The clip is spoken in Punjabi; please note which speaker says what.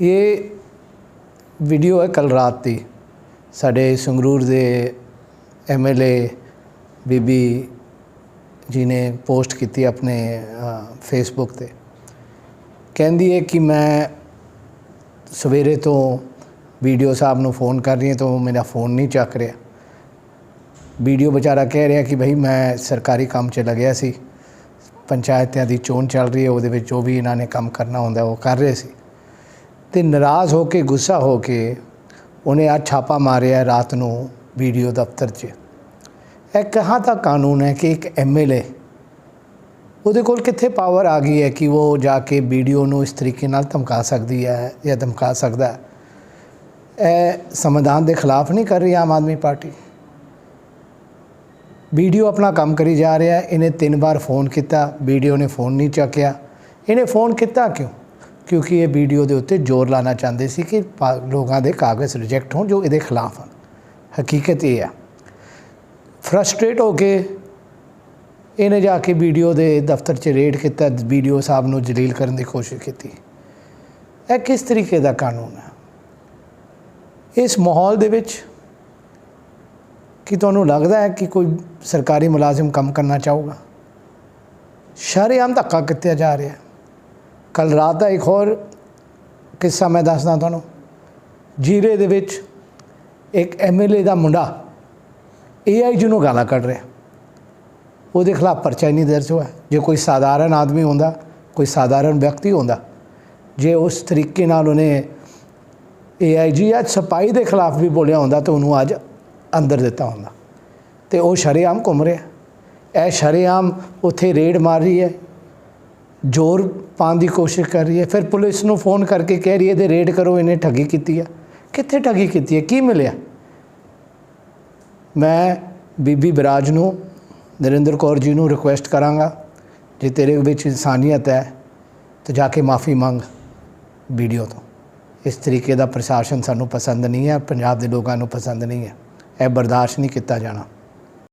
Speaker 1: ਇਹ ਵੀਡੀਓ ਹੈ ਕੱਲ ਰਾਤ ਦੀ। ਸਾਡੇ ਸੰਗਰੂਰ ਦੇ ਐਮਐਲਏ ਬੀਬੀ ਜੀ ਨੇ ਪੋਸਟ ਕੀਤੀ ਆਪਣੇ ਫੇਸਬੁੱਕ ਤੇ। ਕਹਿੰਦੀ ਹੈ ਕਿ ਮੈਂ ਸਵੇਰੇ ਤੋਂ ਵੀਡੀਓ ਸਾਹਿਬ ਨੂੰ ਫੋਨ ਕਰ ਰਹੀ ਹਾਂ ਤਾਂ ਮੇਰਾ ਫੋਨ ਨਹੀਂ ਚੱਕ ਰਿਹਾ। ਵੀਡੀਓ ਵਿਚਾਰਾ ਕਹਿ ਰਿਹਾ ਕਿ ਭਾਈ ਮੈਂ ਸਰਕਾਰੀ ਕੰਮ 'ਚ ਲੱਗਿਆ ਸੀ। ਪੰਚਾਇਤਾਂ ਦੀ ਚੋਣ ਚੱਲ ਰਹੀ ਹੈ, ਉਹਦੇ ਵਿੱਚ ਜੋ ਵੀ ਇਹਨਾਂ ਨੇ ਕੰਮ ਕਰਨਾ ਹੁੰਦਾ ਉਹ ਕਰ ਰਹੇ ਸੀ। ਤੇ ਨਾਰਾਜ਼ ਹੋ ਕੇ ਗੁੱਸਾ ਹੋ ਕੇ ਉਹਨੇ ਆ ਛਾਪਾ ਮਾਰਿਆ ਰਾਤ ਨੂੰ ਵੀਡੀਓ ਦਫ਼ਤਰ 'ਚ ਇਹ ਕਹਾਂ ਦਾ ਕਾਨੂੰਨ ਹੈ ਕਿ ਇੱਕ ਐਮਐਲਏ ਉਹਦੇ ਕੋਲ ਕਿੱਥੇ ਪਾਵਰ ਆ ਗਈ ਹੈ ਕਿ ਉਹ ਜਾ ਕੇ ਵੀਡੀਓ ਨੂੰ ਇਸ ਤਰੀਕੇ ਨਾਲ ਧਮਕਾ ਸਕਦੀ ਹੈ ਜਾਂ ਧਮਕਾ ਸਕਦਾ ਹੈ ਇਹ ਸੰਵਿਧਾਨ ਦੇ ਖਿਲਾਫ ਨਹੀਂ ਕਰ ਰਹੀ ਆਮ ਆਦਮੀ ਪਾਰਟੀ ਵੀਡੀਓ ਆਪਣਾ ਕੰਮ ਕਰੀ ਜਾ ਰਿਹਾ ਹੈ ਇਹਨੇ ਤਿੰਨ ਵਾਰ ਫੋਨ ਕੀਤਾ ਵੀਡੀਓ ਨੇ ਫੋਨ ਨਹੀਂ ਚੱਕਿਆ ਇਹਨੇ ਫੋਨ ਕੀਤਾ ਕਿਉਂ ਕਿਉਂਕਿ ਇਹ ਵੀਡੀਓ ਦੇ ਉੱਤੇ ਜ਼ੋਰ ਲਾਣਾ ਚਾਹੁੰਦੇ ਸੀ ਕਿ ਪਾ- ਲੋਕਾਂ ਦੇ ਕਾਗਜ਼ ਰਿਜੈਕਟ ਹੋਣ ਜੋ ਇਹਦੇ ਖਿਲਾਫ ਹਨ ਹਕੀਕਤ ਇਹ ਹੈ ਫਰਸਟ੍ਰੇਟ ਹੋ ਕੇ ਇਹਨੇ ਜਾ ਕੇ ਵੀਡੀਓ ਦੇ ਦਫ਼ਤਰ 'ਚ ਰੇਡ ਕੀਤਾ, ਵੀਡੀਓ ਸਾਹਿਬ ਨੂੰ ਜਲੀਲ ਕਰਨ ਦੀ ਕੋਸ਼ਿਸ਼ ਕੀਤੀ। ਇਹ ਕਿਸ ਤਰੀਕੇ ਦਾ ਕਾਨੂੰਨ ਹੈ ਇਸ ਮਾਹੌਲ ਦੇ ਵਿੱਚ ਕੀ ਤੁਹਾਨੂੰ ਲੱਗਦਾ ਹੈ ਕਿ ਕੋਈ ਸਰਕਾਰੀ ਮੁਲਾਜ਼ਮ ਕੰਮ ਕਰਨਾ ਚਾਹੂਗਾ? ਸ਼ਰੇਆਮ ਧੱਕਾ ਕੀਤਾ ਜਾ ਰਿਹਾ। ਕੱਲ ਰਾਤ ਦਾ ਇੱਕ ਹੋਰ ਕਿੱਸਾ ਮੈਂ ਦੱਸਦਾ ਤੁਹਾਨੂੰ। ਜੀਰੇ ਦੇ ਵਿੱਚ ਇੱਕ ਐਮਐਲਏ ਦਾ ਮੁੰਡਾ ਏਆਈ ਜੀ ਨੂੰ ਗਾਲਾਂ ਕੱਢ ਰਿਹਾ। ਉਹਦੇ ਖਿਲਾਫ ਪਰਚਾ ਹੀ ਨਹੀਂ ਦਰਜ ਹੋਇਆ, ਜੇ ਕੋਈ ਸਾਧਾਰਨ ਆਦਮੀ ਹੁੰਦਾ, ਕੋਈ ਸਾਧਾਰਨ ਵਿਅਕਤੀ ਹੁੰਦਾ, ਜੇ ਉਸ ਤਰੀਕੇ ਨਾਲ ਉਹਨੇ ਏਆਈਜੀ ਜਾਂ ਸਪਾਈ ਦੇ ਖਿਲਾਫ ਵੀ ਬੋਲਿਆ ਹੁੰਦਾ, ਤਾਂ ਉਹਨੂੰ ਅੱਜ ਅੰਦਰ ਦਿੱਤਾ ਹੁੰਦਾ। ਤੇ ਉਹ ਸ਼ਰੇਆਮ ਘੁੰਮ ਰਿਹਾ। ਇਹ ਸ਼ਰੇਆਮ ਉੱਥੇ ਰੇਡ ਮਾਰ ਰਹੀ ਹੈ। ਜ਼ੋਰ ਪਾਉਣ ਦੀ ਕੋਸ਼ਿਸ਼ ਕਰ ਰਹੀ ਹੈ, ਫਿਰ ਪੁਲਿਸ ਨੂੰ ਫੋਨ ਕਰਕੇ ਕਹਿ ਰਹੀ ਹੈ ਤੇ ਰੇਡ ਕਰੋ, ਇਹਨੇ ਠੱਗੀ ਕੀਤੀ ਹੈ ਕਿੱਥੇ ਠੱਗੀ ਕੀਤੀ ਹੈ? ਕੀ ਮਿਲਿਆ? ਮੈਂ ਬੀਬੀ ਬਰਾਜ ਨੂੰ, ਨਰਿੰਦਰ ਕੌਰ ਜੀ ਨੂੰ ਰਿਕੁਐਸਟ ਕਰਾਂਗਾ, ਜੇ ਤੇਰੇ ਵਿੱਚ ਇਨਸਾਨੀਅਤ ਹੈ, ਤਾਂ ਜਾ ਕੇ ਮਾਫੀ ਮੰਗ ਵੀਡੀਓ ਤੋਂ। ਇਸ ਤਰੀਕੇ ਦਾ ਪ੍ਰਸ਼ਾਸਨ ਸਾਨੂੰ ਪਸੰਦ ਨਹੀਂ ਹੈ, ਪੰਜਾਬ ਦੇ ਲੋਕਾਂ ਨੂੰ ਪਸੰਦ ਨਹੀਂ ਹੈ। ਇਹ ਬਰਦਾਸ਼ਤ ਨਹੀਂ ਕੀਤਾ ਜਾਣਾ।